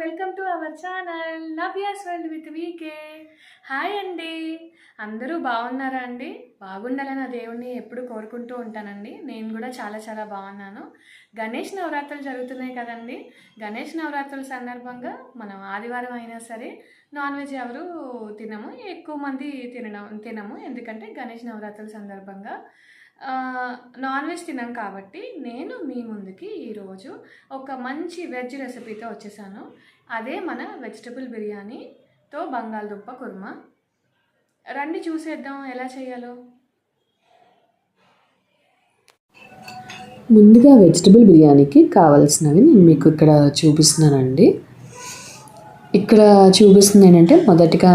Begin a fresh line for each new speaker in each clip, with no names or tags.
Welcome to our channel Navya's world with VK. Hi అండి. అందరూ బాగున్నారా అండి? బాగుండాలని దేవుణ్ణి ఎప్పుడు కోరుకుంటూ ఉంటానండి. నేను కూడా చాలా చాలా బాగున్నాను. గణేష్ నవరాత్రులు జరుగుతున్నాయి కదండి. గణేష్ నవరాత్రుల సందర్భంగా మనం ఆదివారం అయినా సరే నాన్ వెజ్ ఎవరు తినము ఎక్కువ మంది తినడం తినము. ఎందుకంటే గణేష్ నవరాత్రుల సందర్భంగా నాన్ వెజ్ తిన్నాం కాబట్టి నేను మీ ముందుకి ఈరోజు ఒక మంచి వెజ్ రెసిపీతో వచ్చేసాను. అదే మన వెజిటబుల్ బిర్యానీతో బంగాళదుంప కుర్మా. రండి చూసేద్దాం ఎలా చేయాలో.
ముందుగా వెజిటబుల్ బిర్యానీకి కావాల్సినవి నేను మీకు ఇక్కడ చూపిస్తున్నానండి. ఇక్కడ చూపిస్తుంది ఏంటంటే మొదటిగా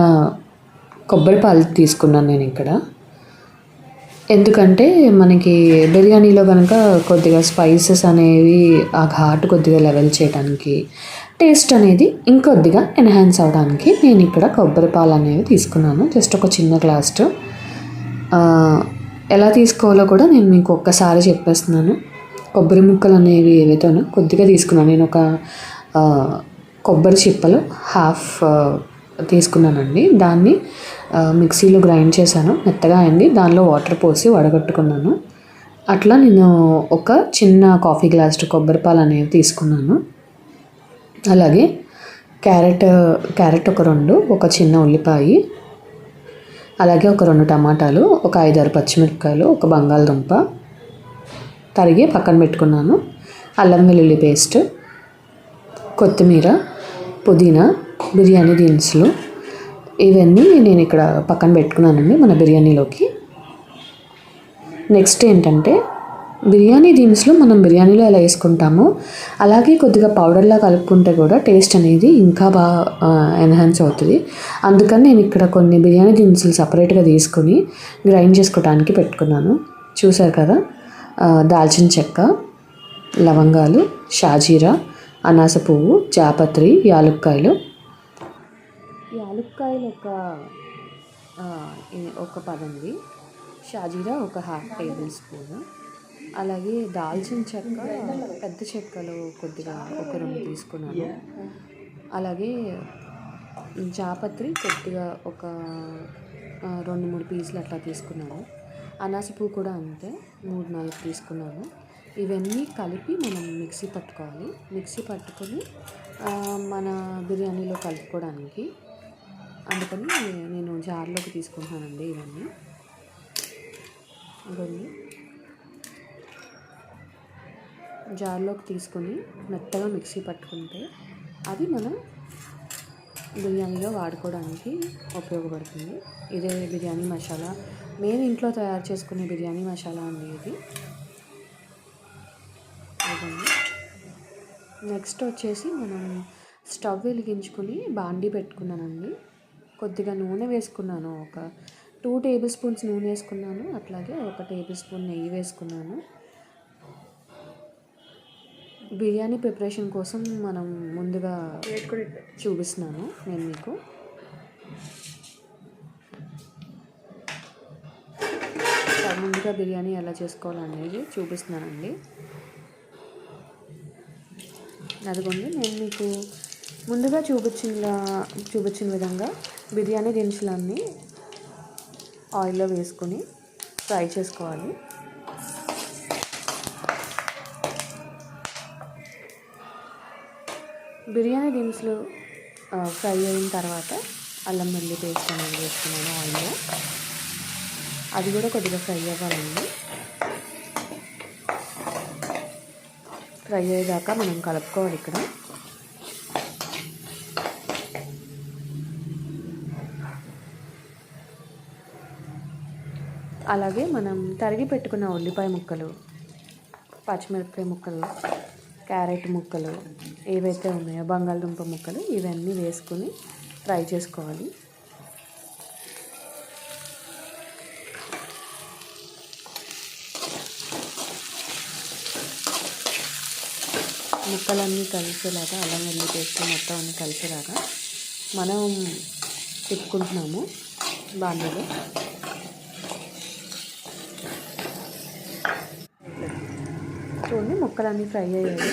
కొబ్బరి పాలు తీసుకున్నాను నేను ఇక్కడ. ఎందుకంటే మనకి బిర్యానీలో కనుక కొద్దిగా స్పైసెస్ అనేవి ఆ ఘాటు కొద్దిగా లెవెల్ చేయడానికి టేస్ట్ అనేది ఇంకొద్దిగా ఎన్హాన్స్ అవడానికి నేను ఇక్కడ కొబ్బరి పాలు అనేవి తీసుకున్నాను. జస్ట్ ఒక చిన్న గ్లాస్ ఎలా తీసుకోవాలో కూడా నేను మీకు ఒక్కసారి చెప్పేస్తున్నాను. కొబ్బరి ముక్కలు అనేవి ఏవైతేనో కొద్దిగా తీసుకున్నాను. నేను ఒక కొబ్బరి చిప్పలు హాఫ్ తీసుకున్నానండి. దాన్ని మిక్సీలో గ్రైండ్ చేశాను. మెత్తగా అయింది. దానిలో వాటర్ పోసి వడగట్టుకున్నాను. అట్లా నేను ఒక చిన్న కాఫీ గ్లాస్ కొబ్బరి పాలు అనేవి తీసుకున్నాను. అలాగే క్యారెట్ క్యారెట్ ఒక రెండు ఒక చిన్న ఉల్లిపాయ అలాగే ఒక రెండు టమాటాలు ఒక ఐదారు పచ్చిమిరపకాయలు ఒక బంగాళదుంప తరిగి పక్కన పెట్టుకున్నాను. అల్లం వెల్లుల్లి పేస్ట్ కొత్తిమీర పుదీనా బిర్యానీ దినుసులు ఇవన్నీ నేను ఇక్కడ పక్కన పెట్టుకున్నానండి మన బిర్యానీలోకి. నెక్స్ట్ ఏంటంటే బిర్యానీ దినుసులు మనం బిర్యానీలో ఎలా వేసుకుంటామో అలాగే కొద్దిగా పౌడర్లా కలుపుకుంటే కూడా టేస్ట్ అనేది ఇంకా బాగా ఎన్హాన్స్ అవుతుంది. అందుకని నేను ఇక్కడ కొన్ని బిర్యానీ దినుసులు సపరేట్గా తీసుకొని గ్రైండ్ చేసుకోవడానికి పెట్టుకున్నాను. చూసారు కదా? దాల్చిన చెక్క లవంగాలు షాజీరా అనాస పువ్వు జాపత్రి యాలుక్కాయలు యాలుక్కాయలు ఒక ఒక పదండి. షాజీరా ఒక హాఫ్ టేబుల్ స్పూన్. అలాగే దాల్చిన చెక్క పెద్ద చెక్కలు కొద్దిగా ఒక రెండు తీసుకున్నాను. అలాగే జాపత్రి కొద్దిగా ఒక రెండు మూడు పీసులు అట్లా తీసుకున్నాను. అనాస పువ్వు కూడా అంతే మూడు నాలుగు తీసుకున్నాను. ఇవన్నీ కలిపి మనం మిక్సీ పట్టుకోవాలి. మిక్సీ పట్టుకొని మన బిర్యానీలో కలుపుకోవడానికి అందుకని నేను జార్లోకి తీసుకుంటున్నానండి ఇవన్నీ. ఇవన్నీ. జార్లోకి తీసుకొని మెత్తగా మిక్సీ పట్టుకుంటే అది మనం బిర్యానీలో వాడుకోవడానికి ఉపయోగపడుతుంది. ఇదే బిర్యానీ మసాలా. మేము ఇంట్లో తయారు చేసుకునే బిర్యానీ మసాలా అండి ఇది. నెక్స్ట్ వచ్చేసి మనం స్టవ్ వెలిగించుకుని బాండీ పెట్టుకున్నానండి. కొద్దిగా నూనె వేసుకున్నాను. ఒక టూ టేబుల్ స్పూన్స్ నూనె వేసుకున్నాను. అట్లాగే ఒక టేబుల్ స్పూన్ నెయ్యి వేసుకున్నాను. బిర్యానీ ప్రిపరేషన్ కోసం మనం ముందుగా చూపిస్తున్నాను నేను మీకు. ముందుగా బిర్యానీ ఎలా చేసుకోవాలనేది చూపిస్తున్నానండి. అదిగోండి నేను మీకు ముందుగా చూపించిన చూపించిన విధంగా బిర్యానీ దినుసులన్నీ ఆయిల్లో వేసుకొని ఫ్రై చేసుకోవాలి. బిర్యానీ దినుసులు ఫ్రై అయిన తర్వాత అల్లం వెల్లి పేస్ట్ అనేది వేసుకున్నాను ఆయిల్లో. అది కూడా కొద్దిగా ఫ్రై అవ్వాలండి. ఫ్రై అయ్యేదాకా మనం కలుపుకోవాలి ఇక్కడ. అలాగే మనం తరిగి పెట్టుకున్న ఉల్లిపాయ ముక్కలు పచ్చిమిరపకాయ ముక్కలు క్యారెట్ ముక్కలు ఏవైతే ఉన్నాయో బంగాళదుంప ముక్కలు ఇవన్నీ వేసుకొని ఫ్రై చేసుకోవాలి. ముక్కలన్నీ కలిసేలాగా అల్లం వెల్లి పేస్ట్ మొత్తం అన్నీ కలిసేలాగా మనం తిప్పుకుంటున్నాము బాండీలో. చూడండి ముక్కలన్నీ ఫ్రై అయ్యాయి.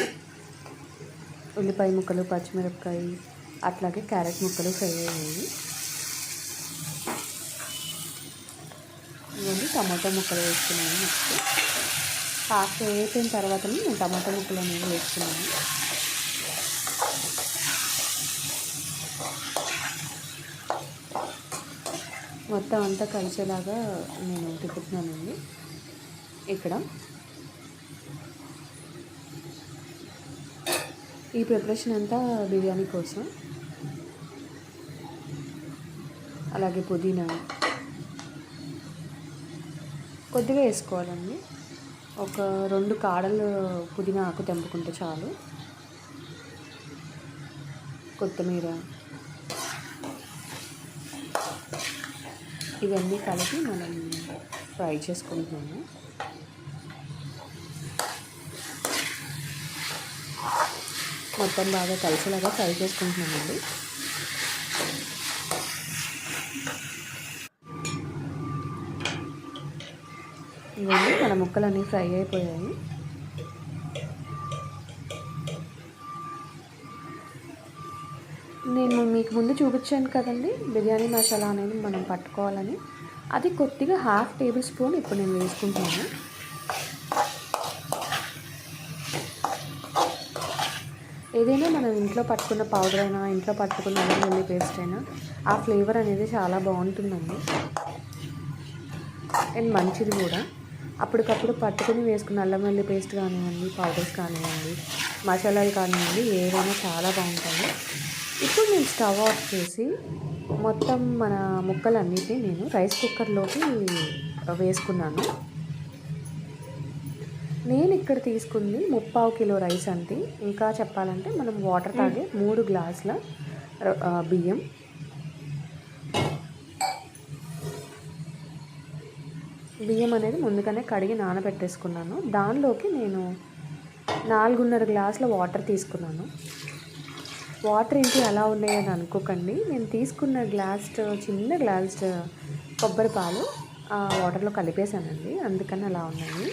ఉల్లిపాయ ముక్కలు పచ్చిమిరపకాయ అట్లాగే క్యారెట్ ముక్కలు ఫ్రై అయ్యాయి. ఇవన్నీ టమాటా ముక్కలు వేసుకున్నాను నెక్స్ట్ హాఫ్ అయిపోయిన తర్వాత నేను టమాటా ముక్కలు అనేవి వేసుకున్నాను. మొత్తం అంతా కలిసేలాగా నేను తిప్పుతున్నానండి. ఇక్కడ ఈ ప్రిపరేషన్ అంతా బిర్యానీ కోసం. అలాగే పుదీనా. కొద్దిగా వేసుకోవాలండి. ఒక రెండు కాడలు పుదీనా ఆకు తెంపుకుంటే చాలు. కొత్తిమీర. ఇవన్నీ కలిపి మనం ఫ్రై చేసుకుంటున్నాము. మొత్తం బాగా కలిసేలాగా ఫ్రై చేసుకుంటున్నామండి ఇవన్నీ మన ముక్కలన్నీ ఫ్రై అయిపోయాయి. నేను మీకు ముందు చూపించాను కదండి బిర్యానీ మసాలా అనేది మనం పట్టుకోవాలని. అది కొద్దిగా హాఫ్ టేబుల్ స్పూన్ ఇప్పుడు నేను వేసుకుంటాను ఏదైనా మనం ఇంట్లో పట్టుకున్న పౌడర్ అయినా ఇంట్లో పట్టుకున్న అల్లం వెల్లి పేస్ట్ అయినా ఆ ఫ్లేవర్ అనేది చాలా బాగుంటుందండి. అండ్ మంచిది కూడా. అప్పటికప్పుడు పట్టుకుని వేసుకున్న అల్లం వెల్లి పేస్ట్ కానివ్వండి పౌడర్స్ కానివ్వండి మసాలాలు కానివ్వండి ఏదైనా చాలా బాగుంటుంది ఇప్పుడు నేను స్టవ్ ఆఫ్ చేసి మొత్తం మన ముక్కలన్నిటిని నేను రైస్ కుక్కర్లోకి వేసుకున్నాను. నేను ఇక్కడ తీసుకుంది ముప్పావు కిలో రైస్ అండి. ఇంకా చెప్పాలంటే మనం వాటర్ తాగే మూడు గ్లాసుల బియ్యం. బియ్యం అనేది ముందుగానే కడిగి నానబెట్టేసుకున్నాను. దానిలోకి నేను నాలుగున్నర గ్లాసుల వాటర్ తీసుకున్నాను. వాటర్ ఏంటి అలా ఉన్నాయని అనుకోకండి. నేను తీసుకున్న గ్లాస్ చిన్న గ్లాస్ కొబ్బరి పాలు ఆ వాటర్లో కలిపేశానండి. అందుకని అలా ఉన్నాయి.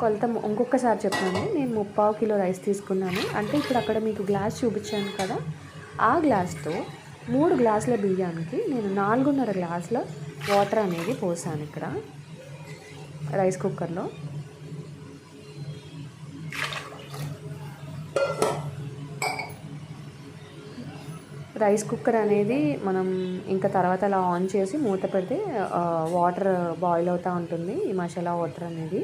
కొలత ఇంకొకసారి చెప్పాను నేను ముప్పావు కిలో రైస్ తీసుకున్నాను. అంటే ఇప్పుడు అక్కడ మీకు గ్లాస్ చూపించాను కదా. ఆ గ్లాస్తో మూడు గ్లాసుల బియ్యానికి నేను నాలుగున్నర గ్లాసుల వాటర్ అనేది పోసాను ఇక్కడ. రైస్ కుక్కర్లో. రైస్ కుక్కర్ అనేది మనం ఇంకా తర్వాత అలా ఆన్ చేసి మూత పెడితే వాటర్ బాయిల్ అవుతూ ఉంటుంది. ఈ మసాలా వాటర్ అనేది.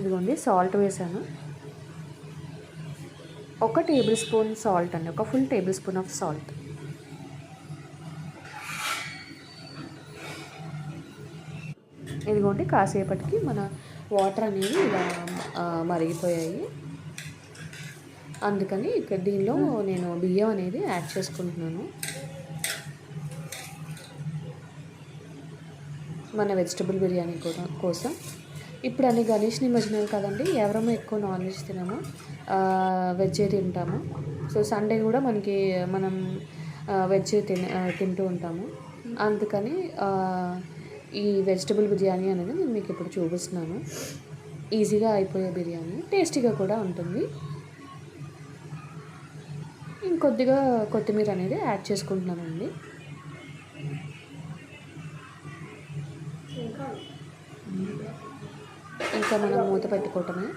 ఇదిగోండి సాల్ట్ వేసాను. ఒక టేబుల్ స్పూన్ సాల్ట్ అండి ఒక full tablespoon of salt ఇదిగోండి కాసేపటికి మన వాటర్ అనేవి ఇలా మరిగిపోయాయి. అందుకని ఇక్కడ దీనిలో నేను బియ్యం అనేది యాడ్ చేసుకుంటున్నాను. మన వెజిటబుల్ బిర్యానీ కూడా కోసం. ఇప్పుడు అన్ని గణేష్ నిమజ్జనం కదండి ఎవరమో ఎక్కువ నాన్ వెజ్ తినము. వెజ్జే తింటాము. సో సండే కూడా మనకి మనం వెజ్ తిన తింటూ ఉంటాము. అందుకని ఈ వెజిటబుల్ బిర్యానీ అనేది నేను మీకు ఇప్పుడు చూపిస్తున్నాను. ఈజీగా అయిపోయే బిర్యానీ టేస్టీగా కూడా ఉంటుంది. ఇంకొద్దిగా కొత్తిమీర అనేది యాడ్ చేసుకుంటున్నానండి. ఇంకా ఇంకా మనం మూత పెట్టుకోవటమే.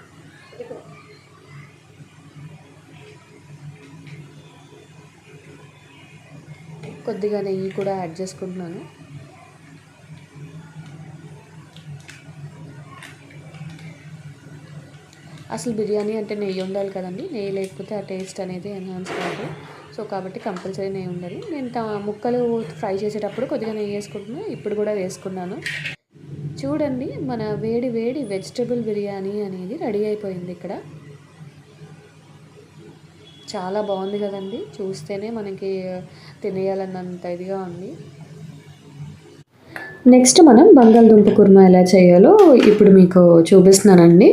కొద్దిగా నెయ్యి కూడా యాడ్ చేసుకుంటున్నాను. అసలు బిర్యానీ అంటే నెయ్యి ఉండాలి కదండి. నెయ్యి లేకపోతే ఆ టేస్ట్ అనేది ఎన్హాన్స్ కాదు. సో కాబట్టి కంపల్సరీ నెయ్యి ఉండాలి. నేను ముక్కలు ఫ్రై చేసేటప్పుడు కొద్దిగా నెయ్యి వేసుకుంటున్నాను ఇప్పుడు కూడా వేసుకున్నాను. చూడండి మన వేడి వేడి వెజిటబుల్ బిర్యానీ అనేది రెడీ అయిపోయింది ఇక్కడ. చాలా బాగుంది కదండి చూస్తేనే మనకి తినేయాలన్నంత ఇదిగా ఉంది. నెక్స్ట్ మనం బంగాళదుంప కుర్మా ఎలా చేయాలో ఇప్పుడు మీకు చూపిస్తున్నానండి.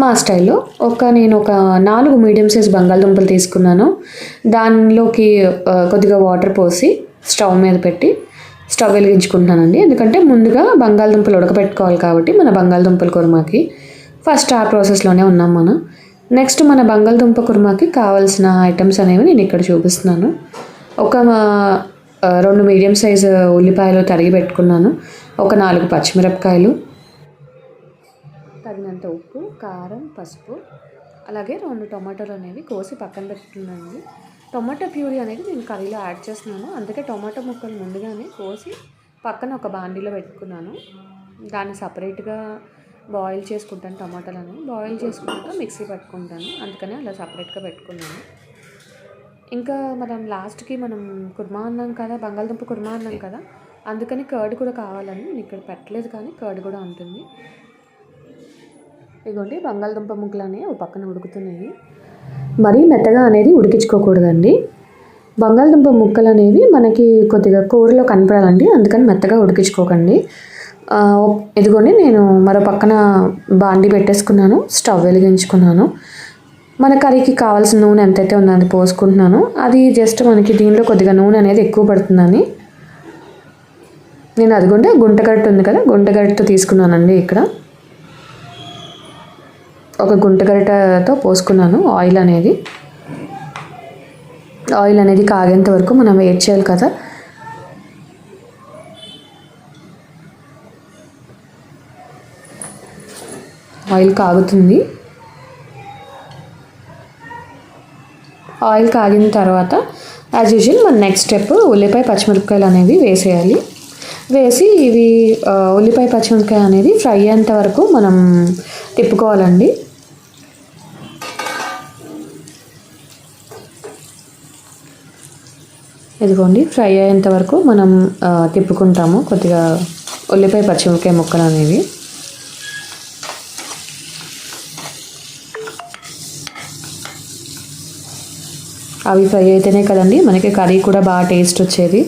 మా స్టైల్లో ఒక నేను ఒక నాలుగు మీడియం సైజ్ బంగాళదుంపలు తీసుకున్నాను. దానిలోకి కొద్దిగా వాటర్ పోసి స్టవ్ మీద పెట్టి స్టవ్ వెలిగించుకుంటున్నానండి. ఎందుకంటే ముందుగా బంగాళదుంపలు ఉడకబెట్టుకోవాలి కాబట్టి మన బంగాళదుంపల కుర్మాకి ఫస్ట్ ఆ ప్రాసెస్లోనే ఉన్నాం మనం. నెక్స్ట్ మన బంగాళదుంప కుర్మాకి కావాల్సిన ఐటమ్స్ అనేవి నేను ఇక్కడ చూపిస్తున్నాను. ఒక రెండు మీడియం సైజు ఉల్లిపాయలు తరిగి పెట్టుకున్నాను. ఒక నాలుగు పచ్చిమిరపకాయలు తగినంత ఉప్పు కారం పసుపు అలాగే రెండు టొమాటోలు అనేవి కోసి పక్కన పెట్టుకున్నాను టొమాటో ప్యూరీ అనేది నేను కర్రీలో యాడ్ చేస్తున్నాను. అందుకే టొమాటో ముక్కలు ముందుగానే కోసి పక్కన ఒక బాండీలో పెట్టుకున్నాను. దాన్ని సపరేట్గా బాయిల్ చేసుకుంటాను టమాటాలను. బాయిల్ చేసుకున్నాక మిక్సీ పట్టుకుంటాను. అందుకనే అలా సపరేట్గా పెట్టుకున్నాను. ఇంకా మనం లాస్ట్కి మనం కుర్మా అన్నాం కదా బంగాళదుంప కుర్మా అన్నాం కదా అందుకని కర్డ్ కూడా కావాలని నేను ఇక్కడ పెట్టలేదు కానీ కర్డ్ కూడా ఉంటుంది. ఇదిగోండి బంగాళదుంప ముక్కలు అనేవి ఒక పక్కన ఉడుకుతున్నాయి. మరీ మెత్తగా అనేది ఉడికించుకోకూడదండి. బంగాళదుంప ముక్కలు అనేవి మనకి కొద్దిగా కూరలో కనపడాలండి అందుకని మెత్తగా ఉడికించుకోకండి. ఇదిగోండి నేను మరో పక్కన బాండి పెట్టేసుకున్నాను స్టవ్ వెలిగించుకున్నాను. మన కర్రీకి కావాల్సిన నూనె ఎంతైతే ఉందో అది పోసుకుంటున్నాను. అది జస్ట్ మనకి దీనిలో కొద్దిగా నూనె అనేది ఎక్కువ పడుతుందని నేను అదిగోండి గుంటగట్టు ఉంది కదా గుంటగట్టు తీసుకున్నానండి ఇక్కడ. ఒక గుంటగరిటతో పోసుకున్నాను ఆయిల్ అనేది. ఆయిల్ అనేది కాగేంత వరకు మనం వెయిట్ చేయాలి కదా. ఆయిల్ కాగుతుంది. ఆయిల్ కాగిన తర్వాత యాజ్ యూజువల్ మన నెక్స్ట్ స్టెప్ ఉల్లిపాయ పచ్చిమిరపకాయలు అనేవి వేసేయాలి. వేసి ఇవి ఉల్లిపాయ పచ్చిమిరపకాయ అనేది ఫ్రై అయ్యేంత వరకు మనం తిప్పుకోవాలండి. ఇదిగోండి ఫ్రై అయ్యేంత వరకు మనం తిప్పుకుంటాము. కొద్దిగా ఉల్లిపాయ పచ్చిమిరపకాయ ముక్కలు అనేవి. అవి ఫ్రై అయితేనే కదండి మనకి కర్రీ కూడా బాగా టేస్ట్ వచ్చేది.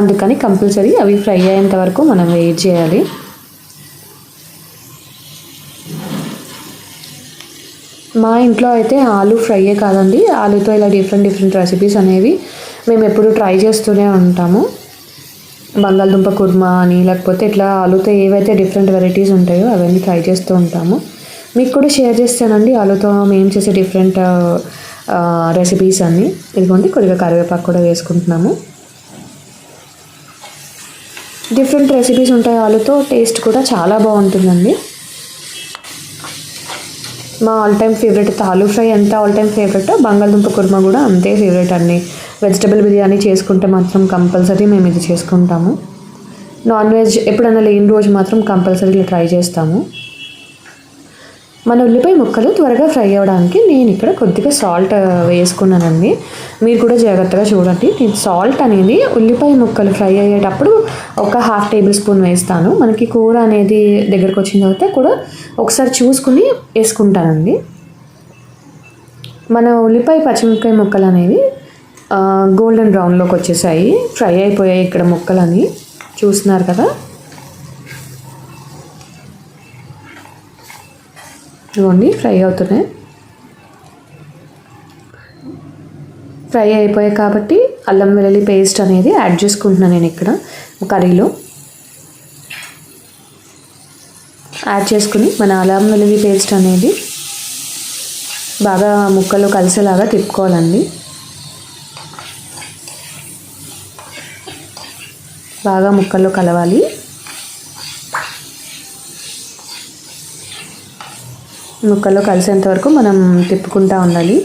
అందుకని కంపల్సరీ అవి ఫ్రై అయ్యేంత వరకు మనం వెయిట్ చేయాలి. మా ఇంట్లో అయితే ఆలు ఫ్రైయే కాదండి ఆలుతో ఇలా డిఫరెంట్ డిఫరెంట్ రెసిపీస్ అనేవి మేము ఎప్పుడు ట్రై చేస్తూనే ఉంటాము. బంగాళదుంప కుర్మా అని లేకపోతే ఇట్లా ఆలుతో ఏవైతే డిఫరెంట్ వెరైటీస్ ఉంటాయో అవన్నీ ట్రై చేస్తూ ఉంటాము. మీకు కూడా షేర్ చేస్తానండి ఆలుతో మేము చేసే డిఫరెంట్ రెసిపీస్ అన్నీ. ఇదిగోండి కొద్దిగా కరివేపాకు కూడా వేసుకుంటున్నాము. డిఫరెంట్ రెసిపీస్ ఉంటాయి ఆలుతో టేస్ట్ కూడా చాలా బాగుంటుందండి. మా all time favourite aloo fry ఎంత ఆల్ టైమ్ ఫేవరెట్ బంగాళదుంప కుర్మా కూడా అంతే ఫేవరెట్ అండి. వెజిటబుల్ బిర్యానీ చేసుకుంటే మాత్రం కంపల్సరీ మేము ఇది చేసుకుంటాము. నాన్ వెజ్ ఎప్పుడైనా లేని రోజు మాత్రం కంపల్సరీ ఇలా ట్రై చేస్తాము. మన ఉల్లిపాయ ముక్కలు త్వరగా ఫ్రై అవ్వడానికి నేను ఇక్కడ కొద్దిగా సాల్ట్ వేసుకున్నానండి. మీరు కూడా జాగ్రత్తగా చూడండి. నేను సాల్ట్ అనేది ఉల్లిపాయ ముక్కలు ఫ్రై అయ్యేటప్పుడు ఒక హాఫ్ టేబుల్ స్పూన్ వేస్తాను. మనకి కూర అనేది దగ్గరకు వచ్చిన తర్వాత కూడా ఒకసారి చూసుకుని వేసుకుంటానండి. మన ఉల్లిపాయ పచ్చిమిరపకాయ ముక్కలు అనేవి గోల్డెన్ బ్రౌన్లోకి వచ్చేసాయి. ఫ్రై అయిపోయాయి ఇక్కడ ముక్కలని చూస్తున్నారు కదా? చూడండి ఫ్రై అవుతున్నాయి. ఫ్రై అయిపోయాయి కాబట్టి అల్లం వెల్లుల్లి పేస్ట్ అనేది యాడ్ చేసుకుంటున్నాను నేను ఇక్కడ కర్రీలో. యాడ్ చేసుకుని మన అల్లం వెల్లుల్లి పేస్ట్ అనేది బాగా ముక్కలు కలిసేలాగా తిప్పుకోవాలండి. బాగా ముక్కల్లో కలవాలి. ముక్కల్లో కలిసేంత వరకు మనం తిప్పుకుంటూ ఉండాలి.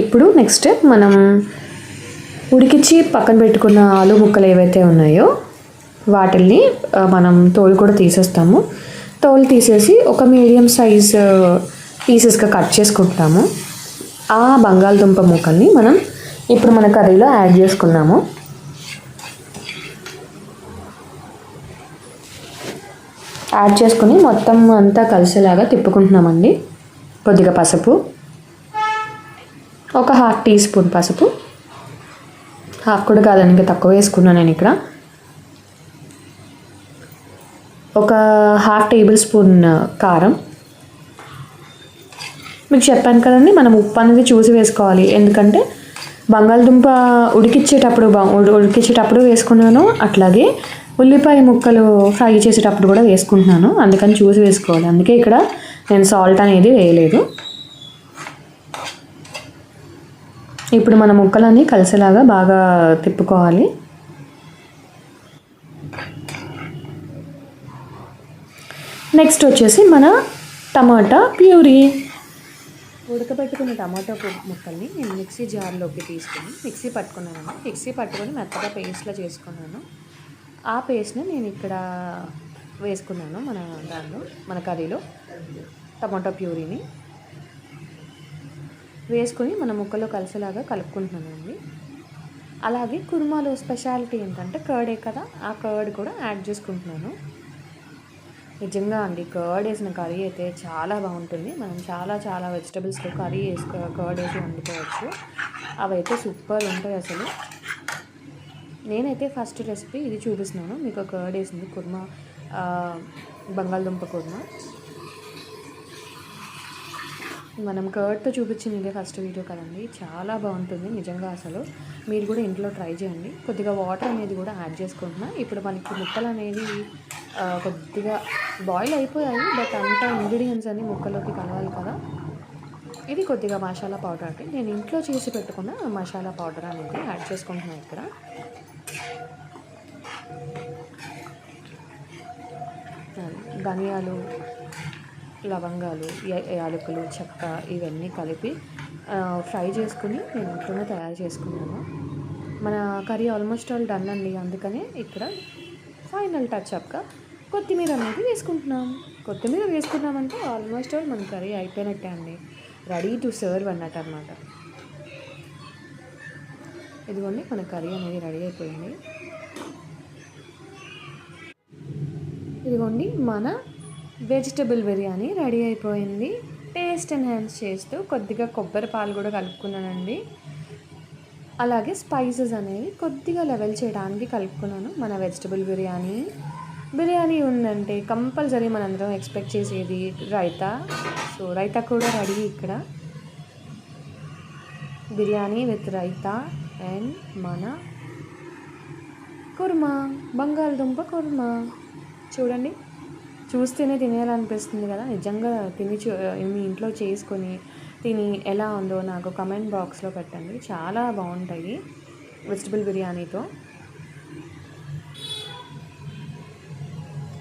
ఇప్పుడు నెక్స్ట్ మనం ఉడికించి పక్కన పెట్టుకున్న ఆలు ముక్కలు ఏవైతే ఉన్నాయో వాటిల్ని మనం తోలు కూడా తీసేస్తాము. తోలు తీసేసి ఒక మీడియం సైజ్ పీసెస్గా కట్ చేసుకుంటాము. ఆ బంగాళదుంప ముక్కల్ని మనం ఇప్పుడు మన కర్రీలో యాడ్ చేసుకున్నాము. యాడ్ చేసుకుని మొత్తం అంతా కలిసేలాగా తిప్పుకుంటున్నామండి. కొద్దిగా పసుపు. ఒక హాఫ్ టీ స్పూన్ పసుపు. హాఫ్ కూడా కాదండి ఇంకా తక్కువ వేసుకున్నాను నేను ఇక్కడ. ఒక హాఫ్ టేబుల్ స్పూన్ కారం. మీకు చెప్పాను కదండి మనం ఉప్పు అనేది చూసి వేసుకోవాలి. ఎందుకంటే బంగాళదుంప ఉడికిచ్చేటప్పుడు ఉడికిచ్చేటప్పుడు వేసుకున్నాను. అట్లాగే ఉల్లిపాయ ముక్కలు ఫ్రై చేసేటప్పుడు కూడా వేసుకుంటున్నాను. అందుకని చూసి వేసుకోవాలి. అందుకే ఇక్కడ నేను సాల్ట్ అనేది వేయలేదు. ఇప్పుడు మన ముక్కలన్నీ కలిసేలాగా బాగా తిప్పుకోవాలి. నెక్స్ట్ వచ్చేసి మన టమాటా ప్యూరీ. ఉడకబెట్టుకున్న టమాటో ముక్కల్ని నేను మిక్సీ జార్లోకి తీసుకొని మిక్సీ పట్టుకున్నాను. మిక్సీ పట్టుకొని మెత్తగా పేస్ట్లా చేసుకున్నాను. ఆ పేస్ట్ని నేను ఇక్కడ వేసుకున్నాను మన దానిలో మన కర్రీలో టమాటో ప్యూరీని. వేసుకొని మన ముక్కలో కలిసేలాగా కలుపుకుంటున్నానండి. అలాగే కుర్మాలో స్పెషాలిటీ ఏంటంటే కర్డే కదా ఆ కర్డ్ కూడా యాడ్ చేసుకుంటున్నాను. నిజంగా అండి కర్డ్ వేసిన కర్రీ అయితే చాలా బాగుంటుంది. మనం చాలా చాలా వెజిటబుల్స్తో కర్రీ వేసుకో కర్డ్ వేసి వండుకోవచ్చు. అవైతే సూపర్ ఉంటాయి అసలు. నేనైతే ఫస్ట్ రెసిపీ ఇది చూపిస్తున్నాను. మీకు కర్డ్ వేసింది కుర్మా బంగాళదుంప కుర్మా. మనం కర్డ్తో చూపించింది ఇదే ఫస్ట్ వీడియో కదండి. చాలా బాగుంటుంది నిజంగా అసలు. మీరు కూడా ఇంట్లో ట్రై చేయండి. కొద్దిగా వాటర్ అనేది కూడా యాడ్ చేసుకుంటున్నా. ఇప్పుడు మనకి ముక్కలు అనేది కొద్దిగా బాయిల్ అయిపోయాయి బట్ అంతా ఇంగ్రీడియంట్స్ అన్ని ముక్కలోకి కలవాలి కదా. ఇది కొద్దిగా మసాలా పౌడర్ అంటే నేను ఇంట్లో చేసి పెట్టుకున్న మసాలా పౌడర్ అనేది యాడ్ చేసుకుంటున్నాను ఇక్కడ. ధనియాలు లవంగాలు యాలకులు చెక్క ఇవన్నీ కలిపి ఫ్రై చేసుకుని నేను ఇంట్లోనే తయారు చేసుకున్నాను. మన కర్రీ ఆల్మోస్ట్ ఆల్ డన్ అండి. అందుకనే ఇక్కడ ఫైనల్ టచ్ అప్గా కొత్తిమీర అనేది వేసుకుంటున్నాం. కొత్తిమీర వేసుకున్నామంటే ఆల్మోస్ట్ ఆల్ మన కర్రీ అయిపోయినట్టే అండి. రెడీ టు సర్వ్ అన్నట్టు అనమాట ఇదిగోండి మన కర్రీ అనేది రెడీ అయిపోయింది. ఇదిగోండి మన వెజిటబుల్ బిర్యానీ రెడీ అయిపోయింది. టేస్ట్ ఎన్హాన్స్ చేస్తూ కొద్దిగా కొబ్బరి పాలు కూడా కలుపుకున్నానండి. అలాగే స్పైసెస్ అనేవి కొద్దిగా లెవెల్ చేయడానికి కలుపుకున్నాను మన వెజిటబుల్ బిర్యానీ. బిర్యానీ ఉందంటే కంపల్సరీ మనందరం ఎక్స్పెక్ట్ చేసేది రైతా. సో రైతా కూడా రెడీ ఇక్కడ. బిర్యానీ విత్ రైతా అండ్ మన కుర్మా బంగాళదుంప కుర్మా. చూడండి. చూస్తేనే తినేయాలనిపిస్తుంది కదా. నిజంగా తిని చూ మీ ఇంట్లో చేసుకొని తిని ఎలా ఉందో నాకు కమెంట్ బాక్స్లో పెట్టండి. చాలా బాగుంటాయి వెజిటబుల్ బిర్యానీతో.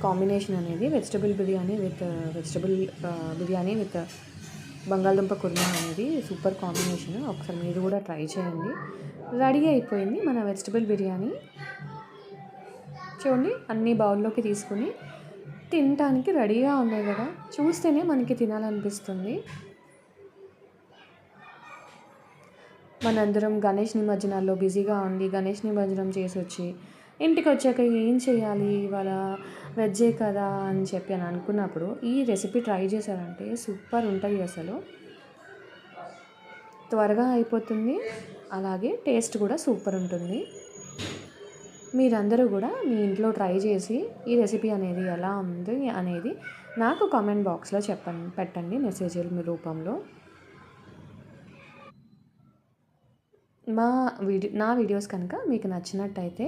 కాంబినేషన్ అనేది vegetable biryani with vegetable uh, uh, biryani with uh, బంగాళదుంప కుర్మా అనేది సూపర్ కాంబినేషన్ ఒకసారి మీరు కూడా ట్రై చేయండి. రెడీ అయిపోయింది మన వెజిటబుల్ బిర్యానీ. చూడండి అన్ని బౌల్లోకి తీసుకుని తినటానికి రెడీగా ఉన్నాయి కదా. చూస్తేనే మనకి తినాలనిపిస్తుంది. మనందరం గణేష్ నిమజ్జనాల్లో బిజీగా ఉండి గణేష్ నిమజ్జనం చేసి వచ్చి ఇంటికి వచ్చాక ఏం చేయాలి? ఇవాళ వెజ్జే కదా అని చెప్పి అని అనుకున్నప్పుడు ఈ రెసిపీ ట్రై చేశారంటే సూపర్ ఉంటుంది అసలు. త్వరగా అయిపోతుంది. అలాగే టేస్ట్ కూడా సూపర్ ఉంటుంది. మీరందరూ కూడా మీ ఇంట్లో ట్రై చేసి ఈ రెసిపీ అనేది ఎలా ఉంది అనేది నాకు కామెంట్ బాక్స్లో చెప్పండి పెట్టండి మెసేజ్ల మీ రూపంలో. మా వీడియో నా వీడియోస్ కనుక మీకు నచ్చినట్టయితే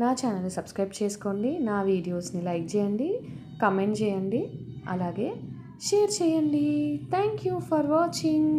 నా ఛానల్ని సబ్స్క్రైబ్ చేసుకోండి నా వీడియోస్ని లైక్ చేయండి కమెంట్ చేయండి అలాగే షేర్ చేయండి. Thank you for watching.